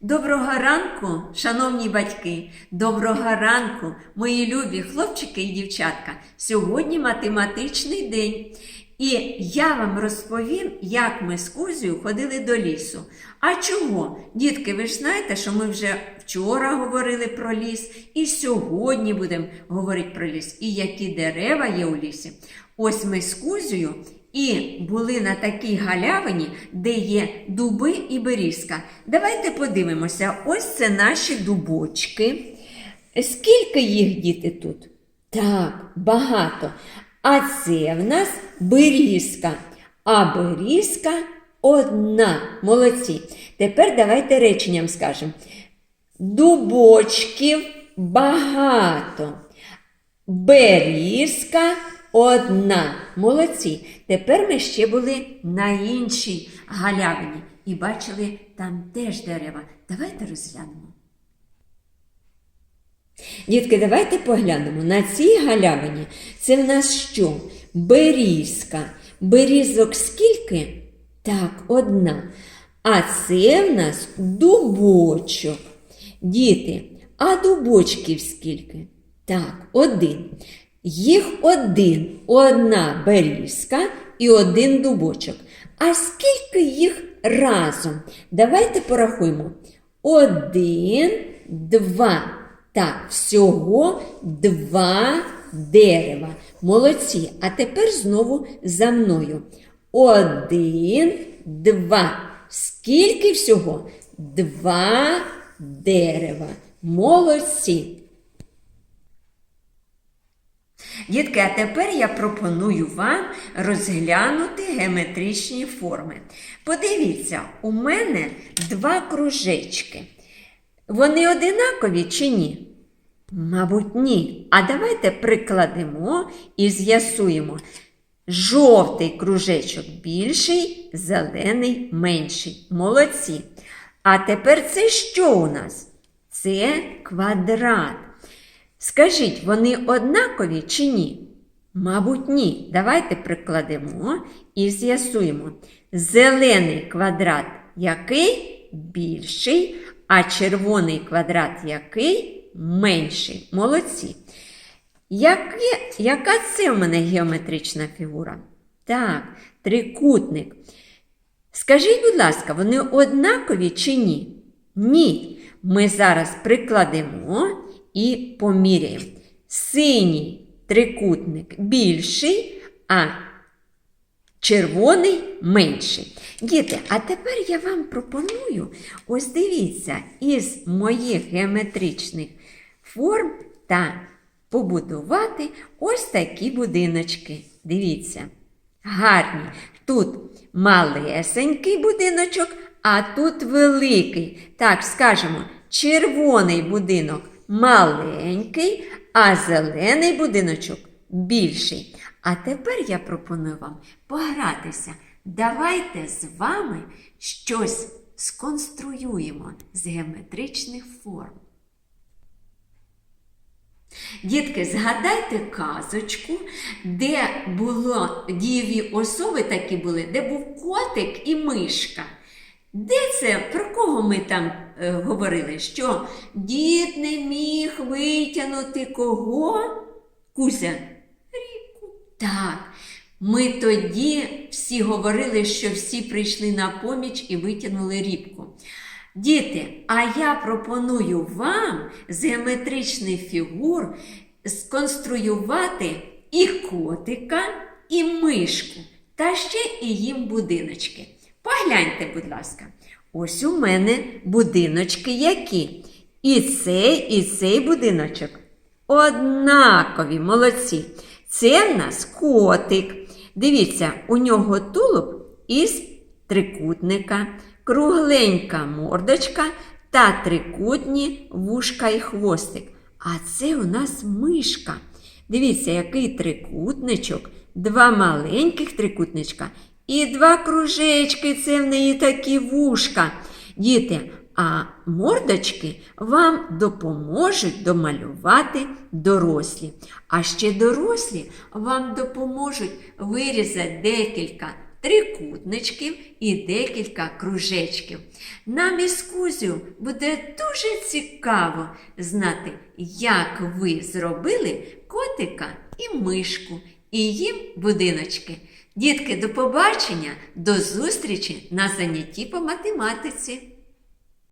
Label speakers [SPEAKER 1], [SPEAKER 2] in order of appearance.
[SPEAKER 1] Доброго ранку, шановні батьки, доброго ранку, мої любі хлопчики і дівчатка. Сьогодні математичний день. І я вам розповім, як ми з Кузею ходили до лісу. А чого? Дітки, ви ж знаєте, що ми вже вчора говорили про ліс, і сьогодні будемо говорити про ліс, і які дерева є у лісі. Ось ми з Кузею і були на такій галявині, де є дуби і берізка. Давайте подивимося, ось це наші дубочки. Скільки їх діти тут? Так, багато. А це в нас берізка. А берізка одна. Молодці. Тепер давайте реченням скажемо. Дубочків багато. Берізка одна. Молодці. Тепер ми ще були на іншій галявині і бачили там теж дерева. Давайте розглянемо. Дітки, давайте поглянемо. На цій галявині це в нас що? Берізка. Берізок скільки? Так, одна. А це в нас дубочок. Діти, а дубочків скільки? Так, один. Їх один. Одна берізка і один дубочок. А скільки їх разом? Давайте порахуємо. Один, два. Так, всього два дерева. Молодці. А тепер знову за мною. Один, два. Скільки всього? Два дерева. Молодці. Дітки, а тепер я пропоную вам розглянути геометричні форми. Подивіться, у мене два кружечки. Вони одинакові чи ні? Мабуть, ні. А давайте прикладемо і з'ясуємо. Жовтий кружечок більший, зелений менший. Молодці. А тепер це що у нас? Це квадрат. Скажіть, вони однакові чи ні? Мабуть, ні. Давайте прикладемо і з'ясуємо. Зелений квадрат який більший, а червоний квадрат який менший. Молодці. Яке, яка це в мене геометрична фігура? Так, трикутник. Скажіть, будь ласка, вони однакові чи ні? Ні. Ми зараз прикладемо і поміряємо. Синій трикутник більший, а червоний менший. Діти, а тепер я вам пропоную, ось дивіться, із моїх геометричних форм та побудувати ось такі будиночки. Дивіться, гарні. Тут малесенький будиночок, а тут великий. Так, скажемо, червоний будинок маленький, а зелений будиночок більший. А тепер я пропоную вам погратися. Давайте з вами щось сконструюємо з геометричних форм. Дітки, згадайте казочку, де було дієві особи такі були, де був котик і мишка. Де це? Про кого ми там е, говорили? Що дід не міг витягнути кого? Кузя? Ріку. Так. Ми тоді всі говорили, що всі прийшли на поміч і витягнули рібку. Діти, а я пропоную вам з геометричних фігур сконструювати і котика, і мишку, та ще і їм будиночки. Погляньте, будь ласка, ось у мене будиночки які. І цей, і цей будиночок однакові, молодці. Це в нас котик. Дивіться, у нього тулуб із трикутника, кругленька мордочка та трикутні вушка і хвостик. А це у нас мишка. Дивіться, який трикутничок, два маленьких трикутничка і два кружечки. Це в неї такі вушка. Діти, а мордочки вам допоможуть домалювати дорослі. А ще дорослі вам допоможуть вирізати декілька трикутничків і декілька кружечків. Нам із Кузю буде дуже цікаво знати, як ви зробили котика і мишку, і їм будиночки. Дітки, до побачення, до зустрічі на занятті по математиці.